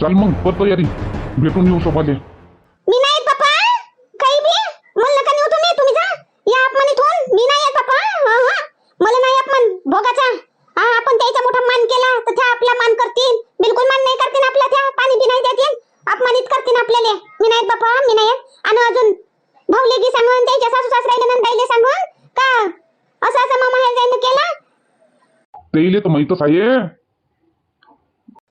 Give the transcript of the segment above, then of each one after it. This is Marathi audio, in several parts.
चल मग कर तयारी. भेटून येऊ सोबाले मी नाही काही बी? मला नका नेऊ तुम्ही तुम्ही जा. या मी नाही येत हा, हा. मला नाही अपमान. भोगाचा हा आपण त्याचा मोठा मान केला तर त्या आपला मान करतील. बिलकुल मान नाही करतील आपला त्या पाणी बी नाही देतील. अपमानित करतील आपल्याला. मी नाही मी नाही आणि अजून सांगून त्याच्या सासू सासऱ्याला नंदाईले सांगून का? असं असं मामा केला? तेले तर माहीतच आहे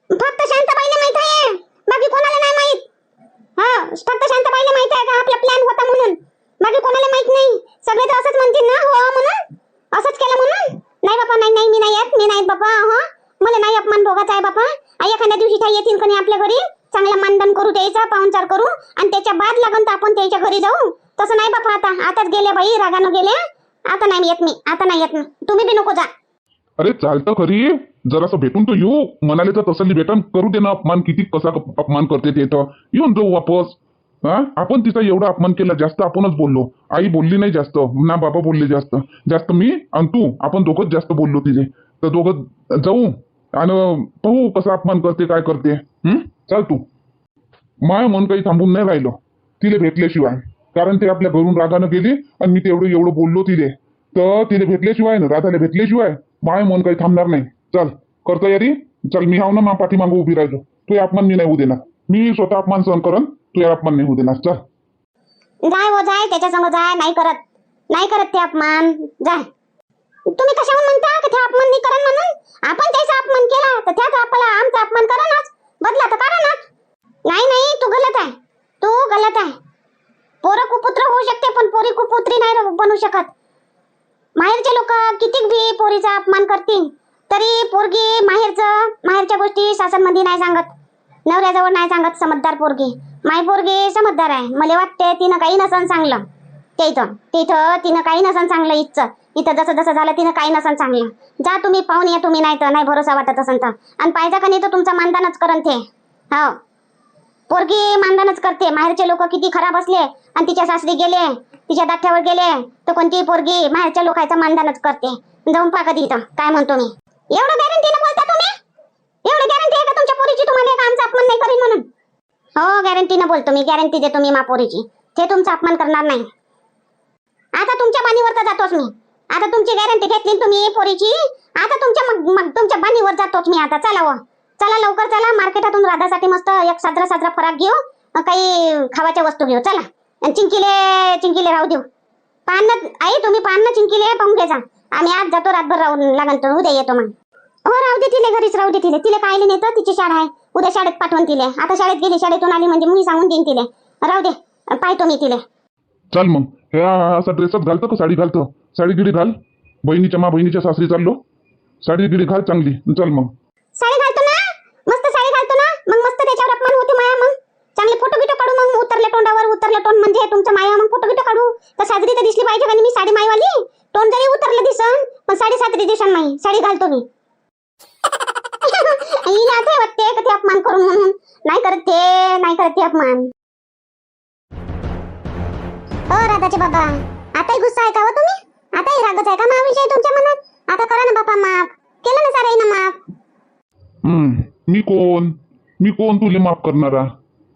फक्त शांताबाईला माहीत आहे बाकी कोणाला नाही माहीत हा शांत शांताबाईला माहीत आहे का? आपला प्लॅन होता म्हणून. बाकी कोणाला माहीत नाही. सगळे तर असंच म्हणतील ना हो, हो म्हणून? असंच केलं म्हणून? नाही बापा नाही नाही मी नाही येत मी नाही बापा हो मला नाही अपमान भोगाचा आहे बापा. आई एखाद्या दिवशी ठाई येतील कोणी आपल्या घरी? चांगला मानधन करू द्यायचा पाहुणचार करू आणि त्याच्या बाद लागून तर आपण त्याच्या घरी जाऊ. तसं नाही बापा आता. आताच गेल्या बाई रागानं गेल्या आता नाही येत मी आता नाही येत मी. तुम्ही बी नको जा. अरे चालतं खरी. जरासं भेटून तर येऊ. म्हणाले तर तसली भेटन. करू दे ना अपमान. किती कसा अपमान करते ते तर. येऊन जाऊ वापस. हा? आपण तिचा एवढा अपमान केला जास्त आपणच बोललो. आई बोलली नाही जास्त ना बाबा बोलले जास्त. जास्त मी आणि तू आपण दोघंच जास्त बोललो तिथे. तर दोघं जाऊ आणि पाहू कसा अपमान करते काय करते. हं? चाल तू. माय मन काही थांबून नाही राहिलं. तिने भेटल्याशिवाय. कारण ते आपल्या घरून रागानं गेली आणि मी तेवढं एवढं बोललो तिले तर तिले भेटल्याशिवाय ना राधाला भेटल्याशिवाय माय मन काही थांबणार नाही. चल करता यारी चल मी हाव ना मा पाठीमागं उभी राहिलो. तू अपमान मी नाही होऊ देणार. मी स्वतः अपमान सहन करन. तू अपमान नाही होते ना चल जाय हो जाय. त्याच्या जाय. नाही करत. नाही करत ते अपमान. जाय. तुम्ही कशाहून म्हणता का ते अपमान नाही करण म्हणून? आपण त्याचा अपमान केला तर त्याचा आपला आमचा अपमान करणच. बदला तर करणच नाही नाही. तू गलत आहे. तू गलत आहे. पोरं कुपुत्र होऊ शकते पण पोरी कुपुत्री नाही बनू शकत. माहेरचे लोक कितीक बी पोरीचा अपमान करतील तरी पोरगी माहेरचं माहेरच्या गोष्टी सासनमध्ये नाही सांगत. नवऱ्याजवळ नाही सांगत समजदार पोरगी. माय पोरगी समजदार आहे. मला वाटते तिनं काही नसन सांगलं ते इथं. तिथं तिनं काही नसन सांगलं इथचं. इथं जसं जसं झालं तिनं काही नसन सांगलं जा तुम्ही पाहून या तुम्ही नाही तर नाही भरोसा वाटत असन तर. आणि पाहिजे का नाही तर तुमचा मानदानच करन ते. हो. पोरगी मानदानच करते. माहेरचे लोक किती खराब असले आणि तिच्या सासरी गेले तिच्या दाठ्यावर गेले तर कोणतीही पोरगी माहेरच्या लोकांचा मानदानच करते. जाऊन पहा कधी इथं. काय म्हणतो मी. एवढं गॅरंटी बोलता तुम्ही? एवढी गॅरंटी आहे का तुमच्या पोरीची? तुम्हाला आमचं आमचा अपमान नाही करीन म्हणून? हो गॅरंटीनं बोलतो मी. गॅरंटी देतो मी मापोरीची. ते तुमचा अपमान करणार नाही. आता तुमच्या बाणीवर तर जातोच मी. आता तुमची गॅरंटी घेतली तुम्ही पोरीची? आता तुमच्या मग मग तुमच्या बाणीवर जातोच मी आता. चला व चला लवकर चला. मार्केटातून राधासाठी मस्त एक साजरा साजरा फराक घेऊ. काही खावाच्या वस्तू घेऊ. चला. आणि चिंकिले चिंकिले राहू देऊ. पान आई तुम्ही पान चिंकिले पाहून घे जा आम्ही आज जातो रातभर राहून लागन तर उद्या येतो मग. हो राहू दे तिले घरीच राहू दे तिले. तिले नाही तर तिची शाळा आहे. उद्या शाळेत पाठवून तिले आता शाळेत गेली शाळेतून आली म्हणजे मी सांगून देईन तिले. राहू दे पाहतो मी तिले. चल मग. हे असा ड्रेसच घालतो का साडी घालतो? साडी गिडी घाल. बहिणीच्या मा बहिणीच्या सासरी चाललो. साडी गिडी घाल चांगली. चल मग. साडी घालतो ना? मस्त साडी घालतो ना? मग मस्त त्याच्यावर अपमान होते माया मग. चांगले फोटो बिटो काढू मग. उतरले तोंडावर उतरलं तोंड म्हणजे तुमचं माया मग फोटो बिटो काढू. तर साजरी तर दिसली पाहिजे मी साडी माईवाली? तोंड जरी उतरलं दिसन पण साडी साजरी दिसन माई साडी घालतो मी. हिला ते वाटते का ते अपमान करून म्हणून. नाही करत ते नाही करत ते अपमान. ओ राधाचे बाबा आताही गुस्सा आहे का हो तुम्ही? आताही रागच आहे का महाविषयी तुमच्या मनात? आता करा ना बापा माफ. केलं ना सारे ना माफ. हम्म, मी कोण? मी कोण तुले माफ करणारा?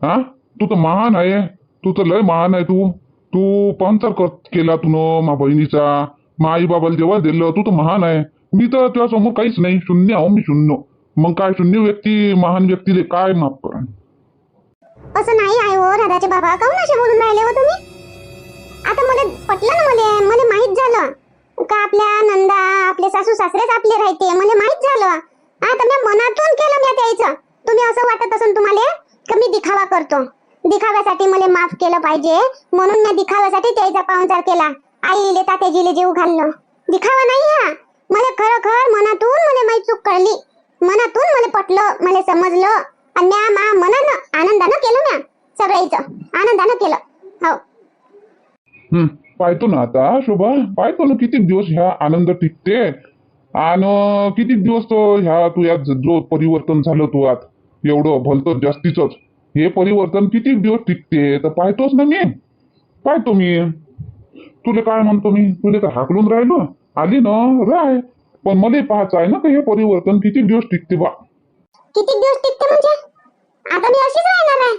हा? तू तर महान आहे. तू तर लय महान आहे तू. तू पाहुणचार कर केला तू मा बहिणीचा. मा आई बाबाला जेव्हा दिलं तू तर महान आहे. मी तर तुझ्या समोर काहीच नाही. शून्य आहो मी शून्य. मग काय शून्य व्यक्ती महान व्यक्तीले काय माफ करा असं नाही आहे हो राधाचे बाबा. काहून असे बोलून राहिले हो तुम्ही? आता मला पटलं ना मला? मला माहीत झालं. का आपल्या नंदा आपले सासू सासरेच आपले राहते? मला माहीत झालं. आता मी मनातून केलं मी त्याचं तुम्ही असं वाटत असेल तुम्हाला की मी दिखावा करतो? दिखाव्यासाठी मला माफ केलं पाहिजे. म्हणून मी दिखाव्यासाठी त्याचा पाहुणचार केला. आईले तात्याजीले जीव घाललं दिखावा नाही हा. मला खरखर मनातून मला माहीत चूक कळली. मनातून मला पटलं मला समजलं. आणि म्या मा मनानं आनंदानं केलं म्या सगळ्याच आनंदानं केलं. हो. हम्म, पाहतो ना आता शोभा. पाहतो ना किती दिवस ह्या आनंद टिकते. आणि किती दिवस तो ह्या तू यात जो परिवर्तन झालं तू आत. एवढं भलतं जास्तीच हे परिवर्तन किती दिवस टिकते तर पाहतोच ना मी. पाहतो मी. तुला काय म्हणतो मी? तुला तर हाकलून राहिलो. आली ना? राय. पण मला पाहायचं आहे ना का हे परिवर्तन किती दिवस टिकते बा? किती दिवस टिकते म्हणजे? आता मी अशीच राहणार आहे.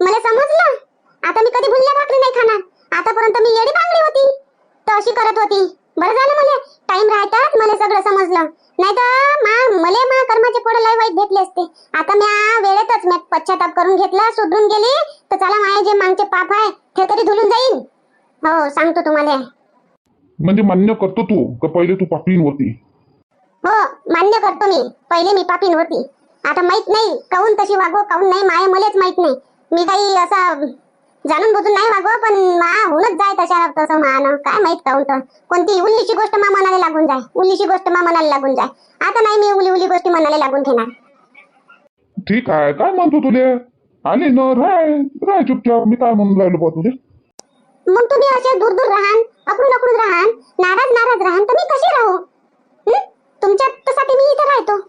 मला समजलं? आता मी कधी भुलल्या भाकरी नाही खाणार. आतापर्यंत मी येडी बांगडी होती. तर अशी करत होती. बरं झालं मला. टाइम राहतात मला सगळं समजलं. नाही तर मा मला मा कर्माचे पोडं लय वाईट भेटले असते. आता मी वेळेतच मी पश्चाताप करून घेतला सुधरून गेली. तर चला माझे जे मागचे पाप आहे ते तरी धुलून जाईल हो सांगतो तुम्हाला. म्हणजे मान्य करतो तू का पहिले तू पापीन होती? मान्य करतो मी. पहिले मी पापीन होती. आता माहीत नाही काहून तशी वागो काहून नाही माय मलाच माहीत नाही. मी काही असा जाणून बुजून नाही वागो पण मा होऊनच जाय तशा तसं मान. काय माहीत काहून तर. कोणती उल्लीची गोष्ट मा मनाला लागून जाय. उल्लीची गोष्ट मा मनाला लागून जाय. आता नाही मी उली उली गोष्टी मनाला लागून घेणार. ठीक आहे. काय म्हणतो तुले? आली न राय राय चुपचाप. मी काय म्हणून राहिलो बा तुले? मग तुम्ही असे दूर दूर राहान अकडून अकडून राहान. नाराज नाराज राहान. तर मी कशी राहू? तुमच्यासाठी मी इथं राहतो.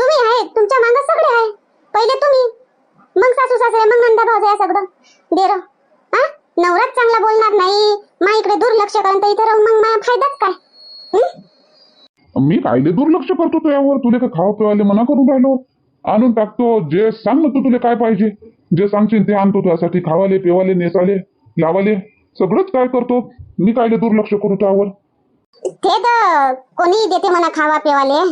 तुम्ही आहे तुमच्या मागे सगळे आहे. पहिले तुम्ही. मग सासू सासरे मग नंदा भाऊ या सगळं. देर. हा? नवराच चांगला बोलणार नाही. मा इकडे दुर्लक्ष करून तर इथे राहून मग माझा फायदाच काय? मी कायले दुर्लक्ष करतो तुझ्यावर तुले का खावा पिवाले मना करून राहिलो? आणून टाकतो. जे सांग ना तू तुला काय पाहिजे? जे सांगशील ते आणतो तुझ्यासाठी. खावाले पिवाले नेसाले लावाले. सगळंच काय करतो? मी कायले दुर्लक्ष करू त्यावर? ते तर कोणी देते म्हणा खावा पिवाले?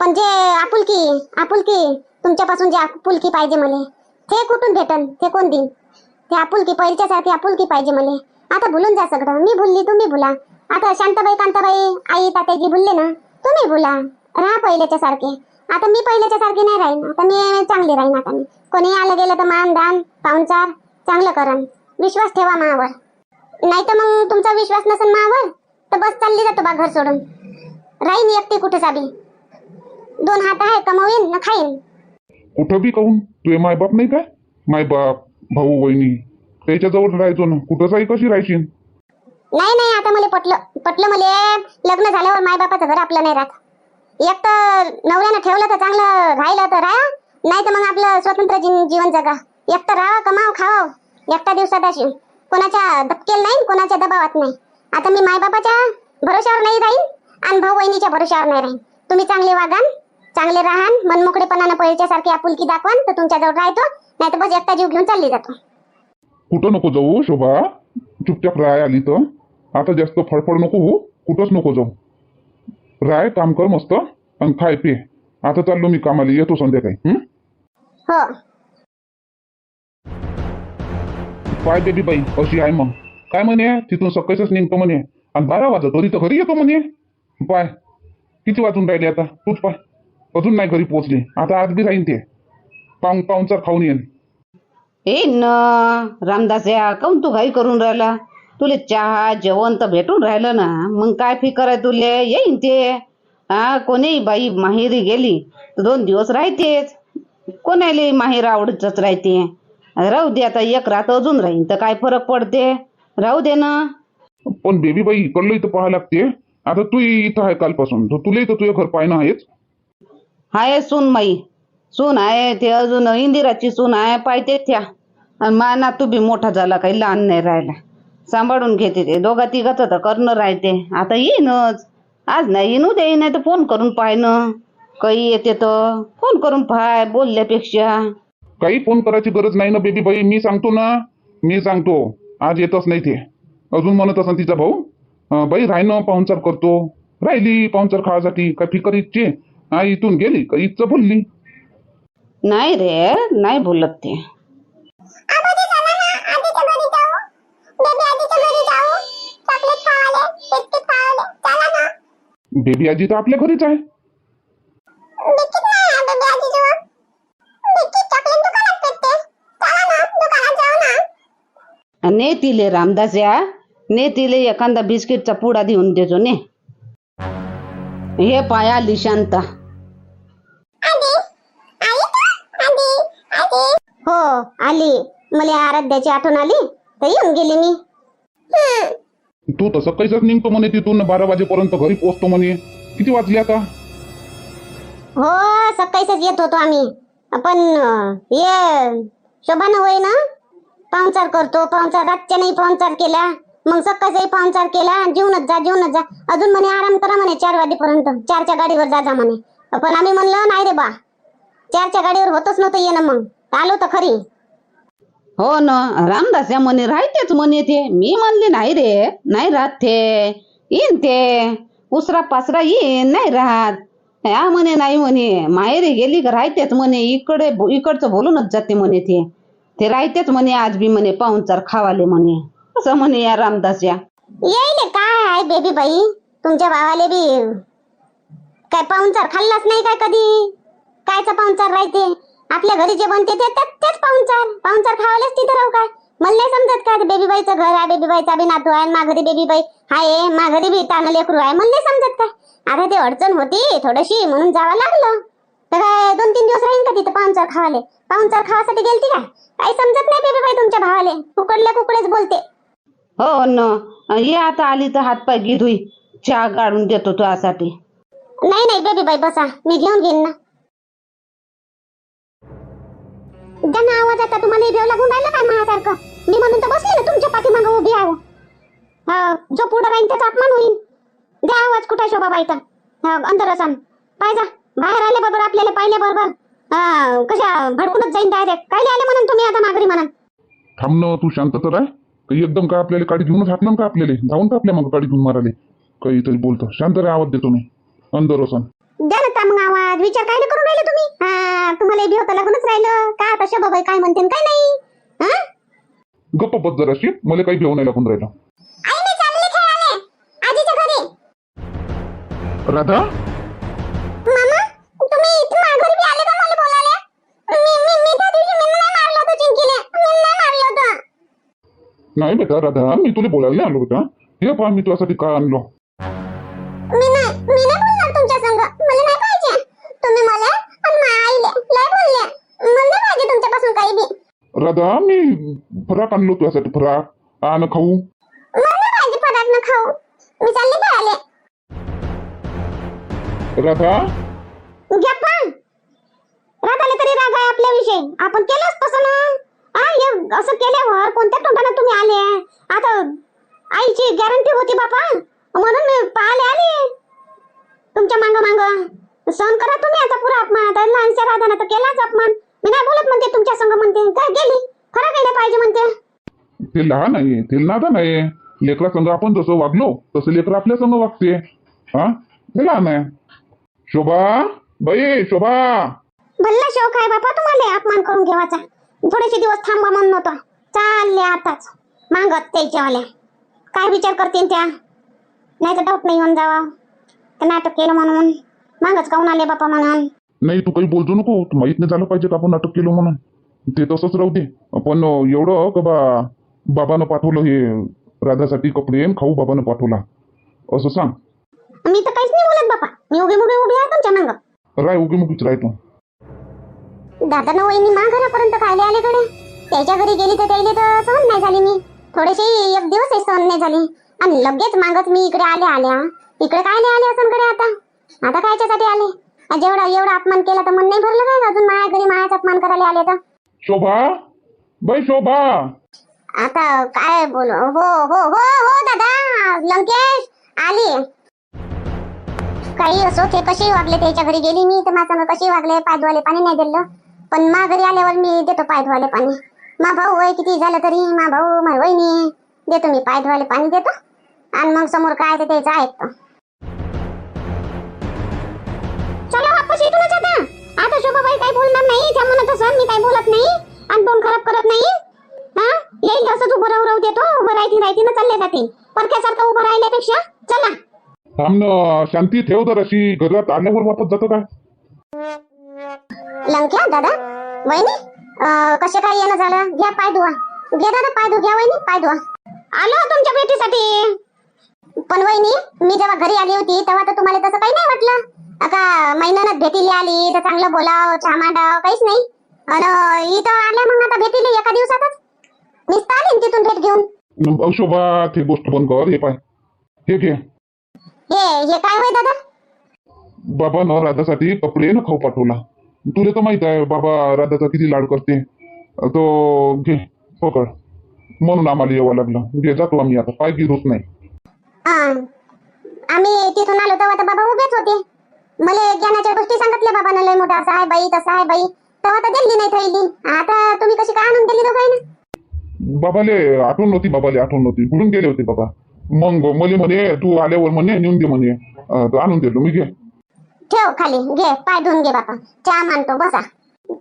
पण जे आपुलकी आपुलकी तुमच्यापासून जे आपुलकी पाहिजे मला ते कुठून भेटन? ते कोण देईन? ते आपुलकी पहिल्याच्या सारखी आपुलकी पाहिजे मला. आता भुलून जा सगळं. मी भुलली तुम्ही भुला. आता शांताबाई कांताबाई आई तात्याजी भुलले ना तुम्ही भुला. राहा पहिल्याच्या सारखे आता मी पहिल्याच्या सारखी नाही राहीन. आता मी चांगली राहीन आता मी. कोणी आलं गेलं तर मान दान पाहुणचार चांगलं करन विश्वास ठेवा मावर. नाही तर मग तुमचा विश्वास नसेल मावर? तर बस चालली जातो बा घर सोडून. राहीन एकटी कुठे साबी दोन हात आहे कमवीन ना खाईन. कुठं बी काहून? तुझे मायबाप नाही काय? मायबाप भाऊ वहिनी त्याच्याजवळ राहायचो ना. कुठं जाई कशी राहायची नाही नाही आता मला पटलं पटलं मला लग्न झाल्यावर मायबापाचं घर आपलं नाही राहत. एक तर नवऱ्यानं ठेवलं तर चांगलं राहिलं तर राहा नाही तर मग आपलं स्वतंत्र जीन- जीवन जगा. एक तर राहा कमाव खाव. एकटा दिवसात अशी. कोणाच्या धपकेल नाही कोणाच्या दबावात नाही. आता मी मायबापाच्या भरोशावर नाही राहीन आणि भाऊ बहिणीच्या भरोशावर नाही राहीन. तुम्ही चांगले वागान चांगले राहान मनमोकळेपणानं पहिल्याच्या सारखी आपुलकी दाखवान तर तुमच्याजवळ राहतो नाही तर बस एकटा जीव घेऊन चालली जातो. कुठं नको जाऊ शोभा? चुपचाप राय आली तर. आता जास्त फडफड नको हो कुठंच नको जाऊ. राय काम कर मस्त आणि खाय पे. आता चाललो मी कामाला येतो संध्याकाळी हं? हो. पाय बेबी बाई अशी आहे मग. काय म्हणे? तिथून सकाळीच निघतो म्हणे. आणि बारा वाजत तरी तर घरी येतो म्हणे. पाय. किती वाजून राहिले आता? तूच पाय. अजून नाही घरी पोहोचले. आता आज बी राहीन ते. पाऊन पाऊनचार खाऊन येईन. ए न रामदास या काऊन तू घाई करून राहिला? तुले चहा जेवण तर भेटून राहिलं ना. मग काय फिकर आहे तुले? येईन ते. हा कोणी बाई माहेरी गेली तर दोन दिवस राहतेच. कोणाला माहेर आवडतच राहते. राहू दे आता एक रात अजून राहीन. तर काय फरक पडते? राहू दे ना. पण बेबी बाई इकडलं इथं पाहायला लागते. आता तू इथं आहे कालपासून. तर तुला इथं तुझं घर पाहणं आहेच? हाय सून माई. सून आहे ते अजून इंदिराची सून आहे. पाहिजे त्या. आणि मा नातू बी मोठा झाला काही लहान नाही राहिला. सांभाळून घेते ते. दोघा तिघाचं तर करणं राहते. आता येईनच. आज नाही येईन उद्या येईन. नाही तर फोन करून पाहणं काही येते तर फोन करून पाहाय बोलल्यापेक्षा. काही फोन करायची गरज नाही ना बेबी बाई. मी सांगतो ना. मी सांगतो. आज येतच नाही ते. अजून म्हणत असं तिचा भाऊ बाई राहिनं पाहुणचार करतो. राहिली पाहुणचार खावासाठी काय फिकर इच्छे हा इथून गेली का इथचं बोलली? नाही रे नाही बोलत ते. बेबी आजी तर आपल्या घरीच आहे बिस्किट नाही आहे बेबी आजी जवळ बिस्किट चॉकलेट दुकानात भेटते चला ना दुकानात जाऊ ना ने तिले रामदास या ने तिले एखादा बिस्किटचा पुडा देऊन देजो ने. हे पाया लिशांता. हो आली. मला आराध्याची आठवण आली तर येऊन गेली मी. तू तसं काहीच निघतो म्हणे तिथून बारा वाजेपर्यंत घरी पोहोचतो म्हणे. किती वाजले आता? हो सकाळीच येत होतो आम्ही. पण ये शोभानं होय ना पाहुणचार करतो पाहुणचार रातच्या नाही पाहुणचार केला मग सकाळचाही पाहुणचार केला जेवणच जा जेवणच जा. अजून म्हणे आराम करा म्हणे चार वाजेपर्यंत. चारच्या गाडीवर जा जा म्हणे. पण आम्ही म्हणलं नाही रे बा चारच्या गाडीवर होतच नव्हतं ये ना मग. आलो तर खरी. हो ना रामदास या म्हणे राहतेच म्हणे ते. मी म्हणले नाही रे नाही राहत ते. येईन ते. उसरा पासरा येईन नाही राहत. या म्हणे नाही म्हणे माहेरी गेली का राहतेच म्हणे. इकडे इकडचं बोलूनच जाते म्हणे ते. ते राहतेच म्हणे आज बी म्हणे पाहुणचार खावाले म्हणे. असं म्हणे या रामदास या येईल काय आहे बेबी बाई? तुमच्या भावाले बी काय पाहुणचार खाल्लाच नाही काय कधी? कायचा पाहुणचार राहते? आपल्या घरी जे बनते ते ते- तेच पाहुणचार पाहुणचार खावालेच तिथे राहू काय? मला नाही समजत काय बेबी बाईचं घर आहे बेबी बाईचा बी नातू आहे माघरी बेबी बाई आहे माघरी बी तान लेकरू आहे. मला नाही समजत काय. आता ते अडचण होती थोडीशी म्हणून जावं लागलं. तर काय दोन तीन दिवस राहीन का तिथं पाहुणचार खावाले? पाहुणचार खावासाठी गेलती काय? काही समजत नाही बेबी बाई तुमच्या भावाले. कुकडल्या कुकडेच बोलते. हो न ये आता आली तर हातपाय घे धुई चहा काढून देतो तुझ्यासाठी. नाही नाही बेबी बाई बसा. मी घेऊन घेईन ना. त्यांना आवाज आता तुम्हाला भेव लागून राहिला काय माझ्यासारखं? मी म्हणून तर बसले ना तुमच्या पाठीमागं उभी आहे. हा जो पुढं राहीन त्याचा अपमान होईल द्या आवाज कुठे शोभा बाईचा हा अंतर असन पाहिजा बाहेर आले बरोबर आपल्याला पाहिले बरोबर. कशा भडकूनच जाईन डायरेक्ट काय आले म्हणून तुम्ही आता म्हणून थांब ना तू शांत तर आहे काही एकदम का आपल्याला गाडी घेऊनच हाकलं का आपल्याला? जाऊन का आपल्या मग गाडी घेऊन माराले काहीतरी बोलतो. शांत रे आवाज देतो मी. अंदर असन द्या ना मग आवाज. विचार काय नाही करून राहिले तुम्ही? हा तुम्हाला भेव तर लागूनच राहिलं. का आता शोभा बाई काय म्हणते आणि काय नाही? हा? गप्प बस जराशी. मला काही भेव नाही लागून राहिलं. आई मी चालले खेळाले. आजीच्या घरी. राधा? नाही बेटा राधा मी तुला बोलायला आलो बेटा हे. पहा मी तुझ्यासाठी काय आणलो. मी नाही मी नाही बोलणार तुमच्या संग. मला नाही पाहिजे तुम्ही मला आणि माझ्या आईले लय बोलले. मला नाही पाहिजे तुमच्यापासून काही बी. राधा मी फराक आणलो तुझ्यासाठी फराक आण खाऊ. मला नाही पाहिजे फराक न खाऊ. मी चालले खेळाले राधा? पण राधाले तरी राग आहे आपल्याविषयी. आपण केलंच तसं ना. हा हे असं केल्यावर कोणत्या तोंडाने तुम्ही आले? आता आईची गॅरंटी होती बापा. म्हणून मी पाहायला आले. तुमच्या मांग मांग. सहन करा तुम्ही आता पुरा अपमान. आता लहानशा राधानं तर केलाच अपमान. मी नाही बोलत म्हणते तुमच्या संग म्हणते. काय गेली? खरं गेले पाहिजे म्हणते. ते लहान आहे ते नादान आहे. लेकरा संघ आपण जसं वागलो तसं लेकर आपल्या संघ वागते. हा? ते लहान आहे. शोभा बाई शोभा. भल्ला शौक आहे बापा तुम्हाला अपमान करून घेवायचा थोडेसे दिवस थांबा म्हणून नव्हतं चालले आताच. मागत त्याच्यावाल्या. काय विचार करतील त्या? नाही तर डाऊट नाही येऊन जावा. तर नाटक केलं म्हणून. मागच काऊन आले बापा म्हणून? नाही तू काही बोलतो नको. तू माहीत नाही झालं पाहिजे का आपण नाटक केलं म्हणून? ते तसंच राहू दे. पण एवढं का बा बाबानं पाठवलं हे राधासाठी कपडे आणि खाऊ बाबानं पाठवला. असं सांग. मी तर काहीच नाही बोलत बापा. मी उभी उभी उभी आहे तुमच्या मांग. राय उगी मुगीच राय तू दादा न वहिनी मा घरापर्यंत खायला आले कडे त्याच्या घरी गेली तर त्याला तर सहन नाही झाली मी. थोडेसे एक दिवस सहन नाही झाली. आणि लगेच मागत मी इकडे आले आल्या. इकडे काय नाही आले असं कडे आता? आता कायच्यासाठी आले? जेवढा एवढा अपमान केला तर मन नाही भरलं काय अजून माझ्या घरी माझ्याच अपमान करायला आले तर? शोभा? बाई शोभा! आता काय बोलू? हो हो हो हो दादा! लंकेश आली. काही असो ते कशी वागले त्याच्या घरी गेली मी. तर माझ्या कशी वागले? पाय धुवाले पाणी नाही दिलं. पण मा घरी आल्यावर मी देतो पाय धुवाले पाणी. मा भाऊ वय किती झालं तरी मा भाऊ मा वहिनी देतो मी पाय धुवाले पाणी देतो. आणि मग समोर काय ते त्याचं ऐकतो चला वापस इथूनच आता. आता शोभाबाई काही बोलणार नाही त्या म्हणत असं मी काही बोलत नाही आणि तोंड खराब करत नाही. हा? येईल असंच उभं राहू राहू देतो उभं राहती राहती ना चालले जातील परक्यासारखं उभं राहिल्यापेक्षा चला. थांब ना शांती ठेव तर अशी घरात आल्यावर वापस जातो काय? लंक्या दादा. वहिनी कसे काय येणं झालं? घ्या पाय धुवा. घ्या दादा पाय धु घ्या वहिनी पाय धुवा. आलो तुमच्या भेटीसाठी. पण वहिनी मी जेव्हा घरी आली होती तेव्हा तर तुम्हाला तसं काही नाही वाटलं. आता महिन्यानं भेटीला आली तर चांगलं बोलाव चहा मांडाव काहीच नाही. आणि इथं आल्या मग आता भेटीली एका दिवसातच. आली न तिथून भेट घेऊन? शोभा ते गोष्ट बंद कर हे पाय. हे घे. हे हे काय होय दादा? बाबा न राधासाठी कपडे न खाऊ पाठवला. तुला तर माहीत आहे बाबा राधाचा किती लाड करते. तो घे पकड. म्हणून आम्हाला यावं लागलं. घे जातो आम्ही आता. पाय गिरोच नाही. आम्ही तिथून आलो तेव्हा तर बाबा उभेच होते. मला ज्ञानाच्या गोष्टी सांगितल्या बाबानं लय मोठा असा आहे बाई तसा आहे बाई. तेव्हा तर दिली नाही थैली. आता तुम्ही कशी काय आणून दिली दोघांना? बाबाले आठवण नव्हती बाबाले आठवण नव्हती. कुठून गेले होते बाबा. मग मले म्हणे तू आल्यावर म्हणे नेऊन दे म्हणे. आणून देतो मी घे. ठेव खाली घे पाय धुवून घे बापा. चहा मानतो बसा.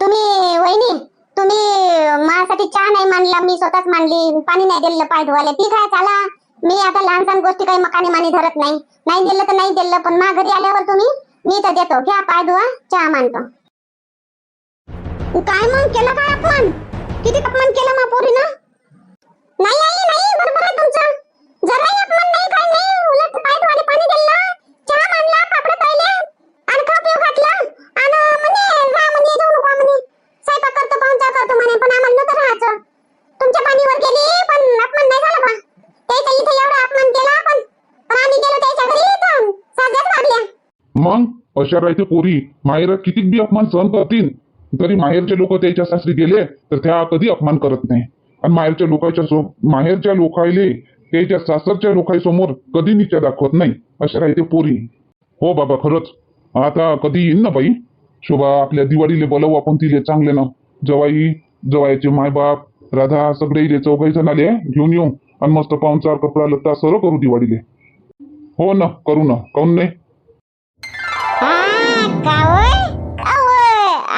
तुम्ही वहिनी तुम्ही माझ्यासाठी चहा नाही मांडला मी स्वतःच मांडली पाणी नाही दिलं पाय धुवायला. ती काय चला. मी आता लहान सहान गोष्टी काही मकाने मानी धरत नाही. नाही दिलं तर नाही दिलं पण मा घरी आल्यावर तुम्ही मी तर देतो. घ्या पाय धुवा चहा मानतो. काय मग केलं काय अपमान? किती अपमान केला मा पोरीनं? नाही आई नाही बरोबर आहे तुमचं. जराही अपमान नाही काय नाही उलट पाय धुवायला पाणी दिलं चहा मांडला पापड तळले आणि खा पिऊ घातलं आणि म्हणे जा म्हणे जाऊ नको म्हणे स्वयंपाक करतो पाहुणचार करतो म्हणे पण आम्हाला नव्हतं राहायचं तुमच्या पाणीवर गेली पण अपमान नाही झाला बा त्याच्या इथे एवढा अपमान केला पण पण आम्ही गेलो त्याच्या घरी तर साध्याच वागल्या मग अशा राहते पोरी माहेरात किती बी अपमान सहन करतील तरी माहेरचे लोक त्याच्या सासरी गेले तर त्या कधी अपमान करत नाही. आणि माहेरच्या लोकांच्या सो माहेरच्या लोकायले त्याच्या सासरच्या लोकांसमोर कधी निच्या दाखवत नाही अशा राहते पोरी. हो बाबा खरंच. आता कधी येईन ना बाई? शोभा आपल्या दिवाळीले बोलावू आपण तिले चांगले ना. जवाई जवायचे मायबाप राधा सगळे इले चौघाई जण आले घेऊन येऊ. आणि मस्त पाहुणचार कपडा लत्ता सर्व करू दिवाळीले. हो ना करू ना. काऊन नाही?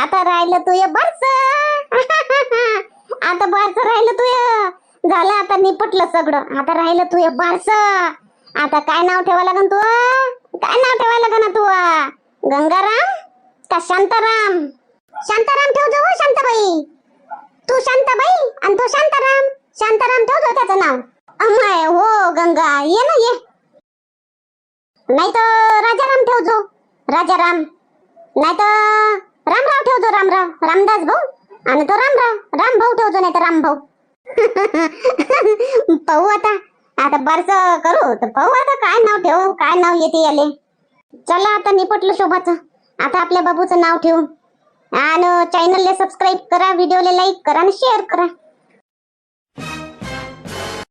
आता राहिलं तुय बरस. आता बारस राहिलं तुय झालं आता निपटलं सगळं. आता राहिलं तुय बारस. आता काय नाव ठेवा लागन तू काय नाव ठेवायला लागन तू गंगाराम का शांताराम? शांताराम ठेव जो हो, शांताबाई. तू शांताबाई आणि तू शांताराम. शांताराम ठेव जो त्याचं नाव. अमाय हो गंगा. ये ना ये. नाही तर राजाराम ठेव जो राजाराम नाही तर रामराव ठेवतो रामराव. रामदास भाऊ. आणि तो रामराव. राम भाऊ ठेवतो नाही तर राम भाऊ. पाहू आता. आता बरस करू. तर पाहू आता काय नाव ठेवू काय नाव येते याले. चला आता निपटलं शोभाचं. आता आपल्या बाबूचं नाव ठेवू. आणि चॅनलला सबस्क्राईब करा व्हिडिओला लाईक करा आणि शेअर करा.